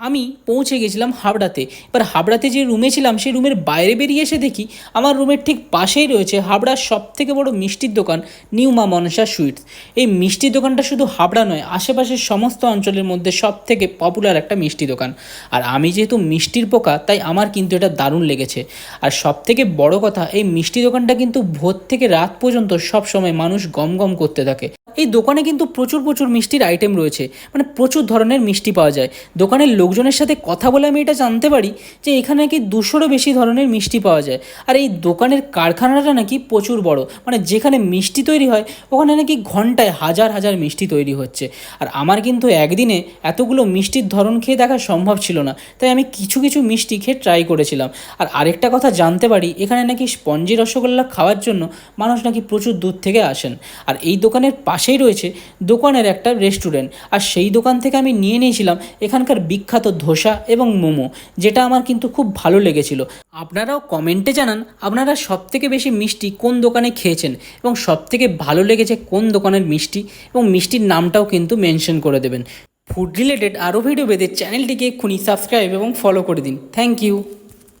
আমি পৌঁছে গেছিলাম হাবড়াতে। এবার হাবড়াতে যে রুমে ছিলাম, সেই রুমের বাইরে বেরিয়ে এসে দেখি আমার রুমের ঠিক পাশেই রয়েছে হাবড়ার সব থেকে বড় মিষ্টির দোকান নিউ মা মনসা সুইটস। এই মিষ্টির দোকানটা শুধু হাবড়া নয়, আশেপাশের সমস্ত অঞ্চলের মধ্যে সব থেকে পপুলার একটা মিষ্টি দোকান। আর আমি যেহেতু মিষ্টির পোকা, তাই আমার কিন্তু এটা দারুণ লেগেছে। আর সব থেকে বড় কথা, এই মিষ্টি দোকানটা কিন্তু ভোর থেকে রাত পর্যন্ত সব সময় মানুষ গম গম করতে থাকে। এই দোকানে কিন্তু প্রচুর প্রচুর মিষ্টির আইটেম রয়েছে। মানে প্রচুর ধরনের মিষ্টি পাওয়া যায়। দোকানের লোকজনের সাথে কথা বলে আমি এটা জানতে পারি যে এখানে নাকি দুশোরও বেশি ধরনের মিষ্টি পাওয়া যায়। আর এই দোকানের কারখানাটা নাকি প্রচুর বড়। মানে যেখানে মিষ্টি তৈরি হয়, ওখানে নাকি ঘন্টায় হাজার হাজার মিষ্টি তৈরি হচ্ছে। আর আমার কিন্তু একদিনে এতগুলো মিষ্টির ধরন খেয়ে দেখা সম্ভব ছিল না। তাই আমি কিছু কিছু মিষ্টি খেয়ে ট্রাই করেছিলাম। আর আরেকটা কথা জানতে পারি, এখানে নাকি স্পঞ্জি রসগোল্লা খাওয়ার জন্য মানুষ নাকি প্রচুর দূর থেকে আসেন। আর এই দোকানের পাশেই রয়েছে দোকানের একটা রেস্টুরেন্ট। আর সেই দোকান থেকে আমি নিয়ে নিয়েছিলাম এখানকার বিখ্যাত ধোসা এবং মোমো, যেটা আমার কিন্তু খুব ভালো লেগেছিল। আপনারাও কমেন্টে জানান, আপনারা সব থেকে বেশি মিষ্টি কোন দোকানে খেয়েছেন এবং সব থেকে ভালো লেগেছে কোন দোকানের মিষ্টি এবং মিষ্টির নামটাও কিন্তু মেনশন করে দেবেন। ফুড রিলেটেড আরও ভিডিও পেতে চ্যানেলটিকে এক্ষুনি সাবস্ক্রাইব এবং ফলো করে দিন। Thank you.